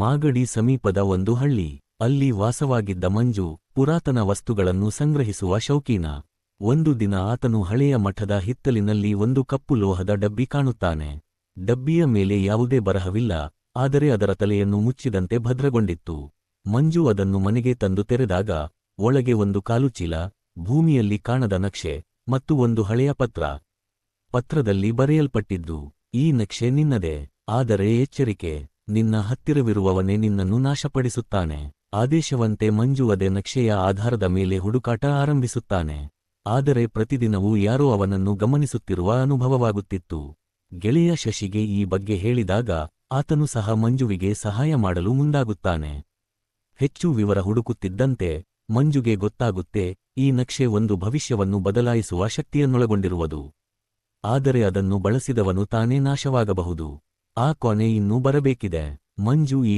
ಮಾಗಡಿ ಸಮೀಪದ ಒಂದು ಹಳ್ಳಿ. ಅಲ್ಲಿ ವಾಸವಾಗಿದ್ದ ಮಂಜು ಪುರಾತನ ವಸ್ತುಗಳನ್ನು ಸಂಗ್ರಹಿಸುವ ಶೌಕೀನ. ಒಂದು ದಿನ ಆತನು ಹಳೆಯ ಮಠದ ಹಿತ್ತಲಿನಲ್ಲಿ ಒಂದು ಕಪ್ಪು ಲೋಹದ ಡಬ್ಬಿ ಕಾಣುತ್ತಾನೆ. ಡಬ್ಬಿಯ ಮೇಲೆ ಯಾವುದೇ ಬರಹವಿಲ್ಲ, ಆದರೆ ಅದರ ತಲೆಯನ್ನು ಮುಚ್ಚಿದಂತೆ ಭದ್ರಗೊಂಡಿತ್ತು. ಮಂಜು ಅದನ್ನು ಮನೆಗೆ ತಂದು ತೆರೆದಾಗ, ಒಳಗೆ ಒಂದು ಕಾಲುಚೀಲ, ಭೂಮಿಯಲ್ಲಿ ಕಾಣದ ನಕ್ಷೆ ಮತ್ತು ಒಂದು ಹಳೆಯ ಪತ್ರ. ಪತ್ರದಲ್ಲಿ ಬರೆಯಲ್ಪಟ್ಟಿದ್ದು, ಈ ನಕ್ಷೆ ನಿನ್ನದೆ, ಆದರೆ ಎಚ್ಚರಿಕೆ. ನಿನ್ನ ಹತ್ತಿರವಿರುವವನೇ ನಿನ್ನನ್ನು ನಾಶಪಡಿಸುತ್ತಾನೆ. ಆದೇಶವಂತೆ ಮಂಜುವದೆ ನಕ್ಷೆಯ ಆಧಾರದ ಮೇಲೆ ಹುಡುಕಾಟ ಆರಂಭಿಸುತ್ತಾನೆ. ಆದರೆ ಪ್ರತಿದಿನವೂ ಯಾರೋ ಅವನನ್ನು ಗಮನಿಸುತ್ತಿರುವ ಅನುಭವವಾಗುತ್ತಿತ್ತು. ಗೆಳೆಯ ಶಶಿಗೆ ಈ ಬಗ್ಗೆ ಹೇಳಿದಾಗ ಆತನು ಸಹ ಮಂಜುವಿಗೆ ಸಹಾಯ ಮಾಡಲು ಮುಂದಾಗುತ್ತಾನೆ. ಹೆಚ್ಚು ವಿವರ ಹುಡುಕುತ್ತಿದ್ದಂತೆ ಮಂಜುಗೆ ಗೊತ್ತಾಗುತ್ತೆ, ಈ ನಕ್ಷೆ ಒಂದು ಭವಿಷ್ಯವನ್ನು ಬದಲಾಯಿಸುವ ಶಕ್ತಿಯನ್ನೊಳಗೊಂಡಿರುವುದು. ಆದರೆ ಅದನ್ನು ಬಳಸಿದವನು ತಾನೇ ನಾಶವಾಗಬಹುದು. ಆ ಕೊನೆ ಇನ್ನೂ ಬರಬೇಕಿದೆ. ಮಂಜು ಈ